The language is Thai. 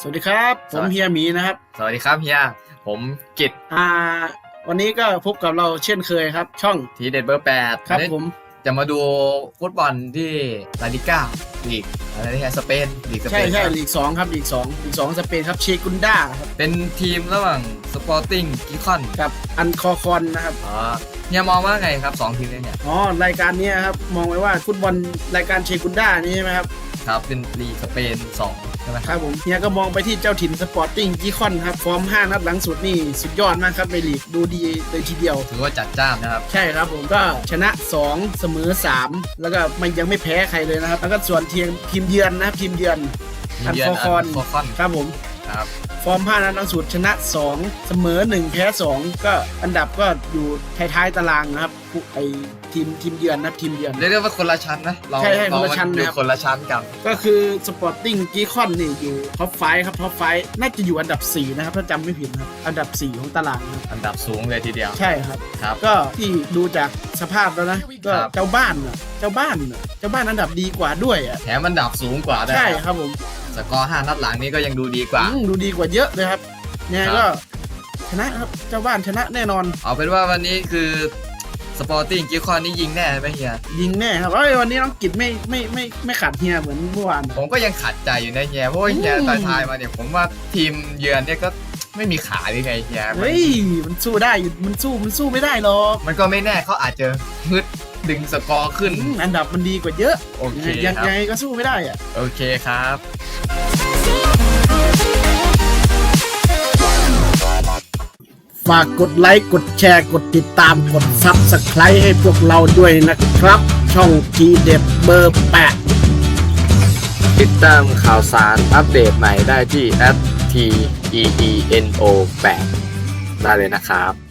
สวัสดีครับสผวัมสดีเฮียหมีนะครับ สวัสดีครับเฮีย ผมกิตอ่า วันนี้ก็พบกับเราเช่นเคยครับ ช่องทีเด็ดเบอร์แปดครับวันนี้ผมจะมาดูฟุตบอลที่ลาลิก้าลีกอะไรนี่ฮะสเปนลีกสเปใช่นใช่ครับลีกสองครับลีกสองลีกสองสเปนครับเชกุนด้าครับเป็นทีมระหว่างสปอร์ติ้งกิคอนกับอันคอคอนนะครับอ๋อเฮียมองว่าไงครับสองทีมนี้เนี่ยอ๋อรายการเนี้ยครับมองไว้ว่าฟุตบอลรายการเชกุนด้านี้ใช่ไหมครับครับเป็นลีกสเปนสองใช่ไหมครับผมเฮียก็มองไปที่เจ้าถิ่นสปอร์ติ้งกิคอนครับ ฟอร์มห้านัดหลังสุดนี่สุดยอดมากครับในลีกดูดีเลยทีเดียว ถือว่าจัดจ้านนะครับ ใช่ครับผมก็ชนะ 2 เสมอ 3 แล้วก็มันยังไม่แพ้ใครเลยนะครับ แล้วก็ส่วนทีมทีมเยือนนะครับทีมเยือนอันเยืฟอร์คอนฟอร์คอนครับผมครับฟ อร์ม5นัดล่าสุดชนะ 2 เสมอ 1 แพ้ 2 ก็อันดับก็อยู่ท้ายๆตารางนะครับผู้ไอทีมทีมเยือนนะครับทีมเยือน เรียกได้ว่าคนละชั้นนะ เราใช่ใช่คนละเราชั้นอยู่นะครับคนละชั้นกัน ก็คือสปอร์ติ้งกีคอนนี่อยู่ท็อปไฟครับท็อปไฟน่าจะอยู่อันดับ 4 นะครับ ถ้าจำไม่ผิดนะครับ อันดับ 4 ของตารางนะครับอันดับสูงเลยทีเดียว ใช่ครับ ครับ ก็ที่ดูจากสภาพแล้วนะ ก็ครับ เจ้าบ้านน่ะเจ้าบ้านน่ะเจ้าบ้านอันดับดีกว่าด้วยอะแถมอันดับสูงกว่าด้วยใช่ครับผม สกอร์ห้านัดหลังนี้ก็ยังดูดีกว่า อืมดูดีกว่าเยอะเลยครับเนี่ยครับก็ชนะครับเจ้าบ้านชนะแน่นอน เอาเป็นว่าวันนี้คือสปอร์ติ้งกิคอนนี่ยิงแน่ไหมเฮีย ยิงแน่ครับเอ้ยวันนี้น้องกิจไม่ไม่ไม่ไม่ขาดเฮียเหมือนเมื่อวาน ผมก็ยังขัดใจอยู่นะเฮียเพราะว่าเฮียอืมตายทายมาเนี่ยผมว่าทีมเยือนเนี่ยก็ไม่มีขาหรือไงเฮียมันเฮ้ยมันสู้ได้อยู่มันสู้มันสู้ไม่ได้หรอก มันก็ไม่แน่เขาอาจจะฮึด ดึงสกอร์ขึ้น อืมอันดับมันดีกว่าเยอะ โอเคยังครับยังไงก็สู้ไม่ได้อะโอเคครับ ฝากกดไลค์ กดแชร์ กดติดตาม กดซับสไครต์ให้พวกเราด้วยนะครับ ช่องทีเด็ดเบอร์แปด ติดตามข่าวสารอัปเดตใหม่ได้ที่ t e e n o 8ได้เลยนะครับ